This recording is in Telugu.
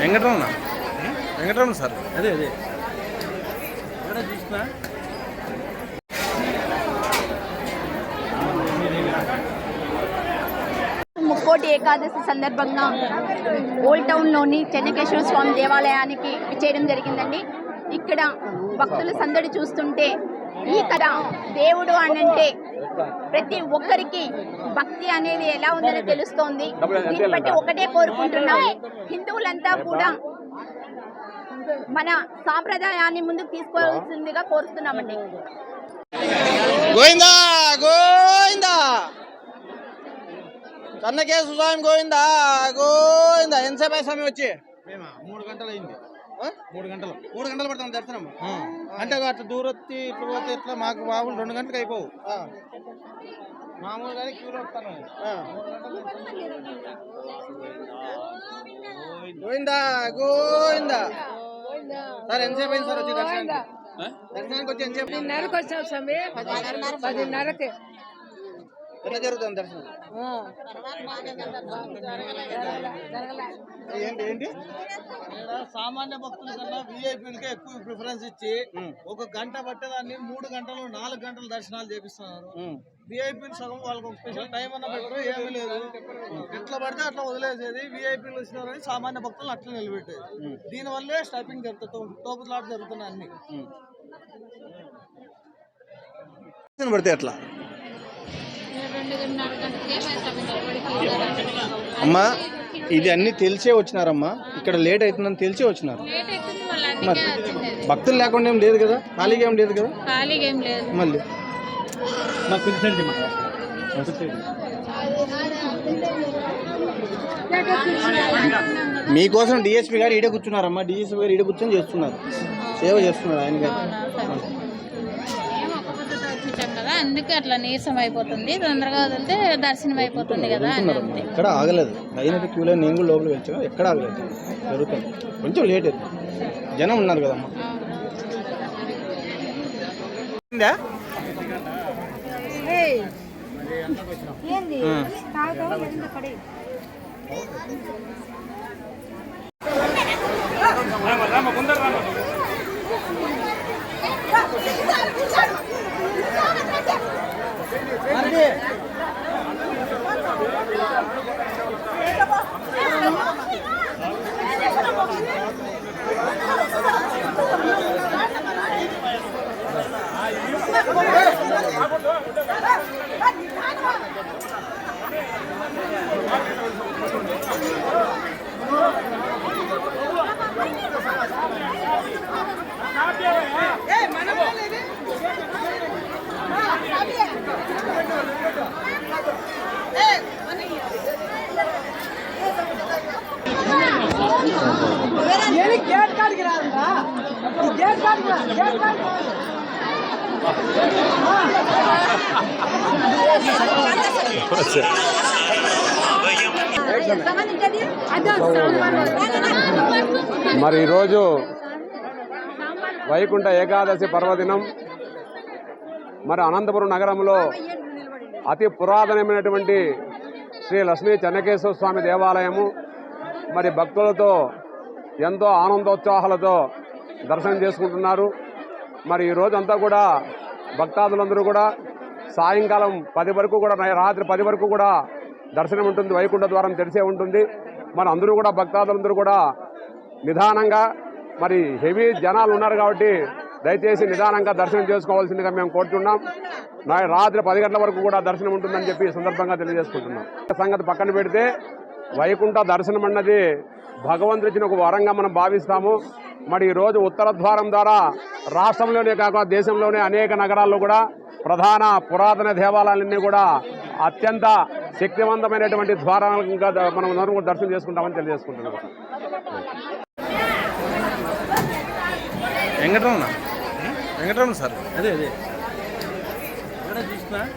వెంకటరమణ? వెంకటరమణ సార్. అదే అదే. ఎక్కడ చూసినా? ముక్కోటి ఏకాదశి సందర్భంగా ఓల్డ్ టౌన్లోని చెన్నకేశ్వర స్వామి దేవాలయానికి చేయడం జరిగిందండి. ఇక్కడ భక్తుల సందడి చూస్తుంటే ఈ కథ దేవుడు అనంటే ప్రతి ఒక్కరికి భక్తి అనేది ఎలా ఉందని తెలుస్తోంది. దీన్ని బట్టి ఒకటే కోరుకుంటున్నాం. హిందువులంతా కూడా మన సాంప్రదాయాన్ని ముందుకు తీసుకోవాల్సిందిగా కోరుతున్నామండి. గోవిందా గోవిందా. సన్నకేశ్వర స్వామి గోవిందా గోవిందా. ఎంతసేపు స్వామి వచ్చి? మూడు గంటలు అయింది? మూడు గంటలు. మూడు గంటలు పడుతుంది దర్శనం ఆ. అంటే అట్లా దూరొత్తి ఇట్లా పోతే ఇట్లా మాకు బాగుంది రెండు గంటలకు అయిపోవు. మామూలుగానే క్యూలో వస్తాను. గోవిందా గోవిందా. సార్ ఎంతసేపు అయింది సార్ వచ్చి దర్శనానికి? దర్శనానికి వచ్చి ఎంతసేపు? వచ్చాం స్వామి. పదిన్నరకి. ఎట్లా జరుగుతుంది దర్శనం? ఏంటి ఏంటి? సామాన్య భక్తుల కన్నా విఐపీలకే ఎక్కువ ప్రిఫరెన్స్ ఇచ్చి ఒక గంట పట్టేదాన్ని మూడు గంటలు నాలుగు గంటలు దర్శనాలు చేపిస్తున్నారు. విఐపీలు సగం వాళ్ళకి ఒక స్పెషల్ టైం అన్న పెట్టరు ఏమీ లేదు. ఎట్లా పడితే అట్లా వదిలేసేది విఐపీలు వచ్చినారని సామాన్య భక్తులు అట్లా నిలబెట్టేది. దీనివల్లే స్టాపింగ్ జరుగుతుంది తోపులాట జరుగుతున్నాయి అన్ని. పడితే ఎట్లా? అమ్మా ఇది అన్ని తెలిసే వచ్చినారమ్మా. ఇక్కడ లేట్ అవుతుందని తెలిసే వచ్చినారు. మరి భక్తులు లేకుండా ఏం లేదు కదా? ఖాళీగా ఏం లేదు కదా? మళ్ళీ. పిలిచండి మీకోసం డిఎస్పీ గారు ఈడ కూర్చున్నారమ్మా. డిఎస్పీ గారు ఈడ కూర్చొని చేస్తున్నారు. సేవ చేస్తున్నారు ఆయన గారు. వచ్చేసాం కదా అందుకే అట్లా నీరసం అయిపోతుంది. తొందరగా వదిలితే దర్శనం అయిపోతుంది కదా అని వెళ్తున్నారమ్మా అంతే. ఎక్కడ ఆగలేదు. అయినది క్యూలో నేను కూడా లోపలికి వచ్చాను ఎక్కడ ఆగలేదు. జరుగుతుంది. కొంచెం లేట్ అయింది జనం ఉన్నారు కదమ్మా. ఉందా? Hadi. మరి ఈరోజు వైకుంఠ ఏకాదశి పర్వదినం. మరి అనంతపురం నగరంలో అతి పురాతనమైనటువంటి శ్రీ లక్ష్మీ చెన్నకేశ్వర స్వామి దేవాలయము. మరి భక్తులతో ఎంతో ఆనందోత్సాహాలతో దర్శనం చేసుకుంటున్నారు. మరి ఈ రోజంతా కూడా భక్తాదులందరూ కూడా సాయంకాలం పది వరకు కూడా రాత్రి పది వరకు కూడా దర్శనం ఉంటుంది. వైకుంఠ ద్వారం తెరిసే ఉంటుంది. మరి అందరూ కూడా భక్తాదులందరూ కూడా నిదానంగా మరి హెవీ జనాలు ఉన్నారు కాబట్టి దయచేసి నిదానంగా దర్శనం చేసుకోవాల్సిందిగా మేము కోరుతున్నాం నా- రాత్రి పది గంటల వరకు కూడా దర్శనం ఉంటుందని చెప్పి ఈ సందర్భంగా తెలియజేసుకుంటున్నాం. సంగతి పక్కన పెడితే వైకుంఠ దర్శనం అన్నది భగవంతుడిచ్చిన ఒక వరంగా మనం భావిస్తాము. మరి ఈ రోజు ఉత్తర ద్వారం ద్వారా రాష్ట్రంలోనే కాక దేశంలోనే అనేక నగరాల్లో కూడా ప్రధాన పురాతన దేవాలయాలన్నీ కూడా అత్యంత శక్తివంతమైనటువంటి ద్వారాలుగా ద- మనం కూడా దర్శనం చేసుకుంటామని తెలియజేసుకుంటున్నాం. వెంకటరమణ? వెంకటరమణ సార్. అదే అదే. చూసినా?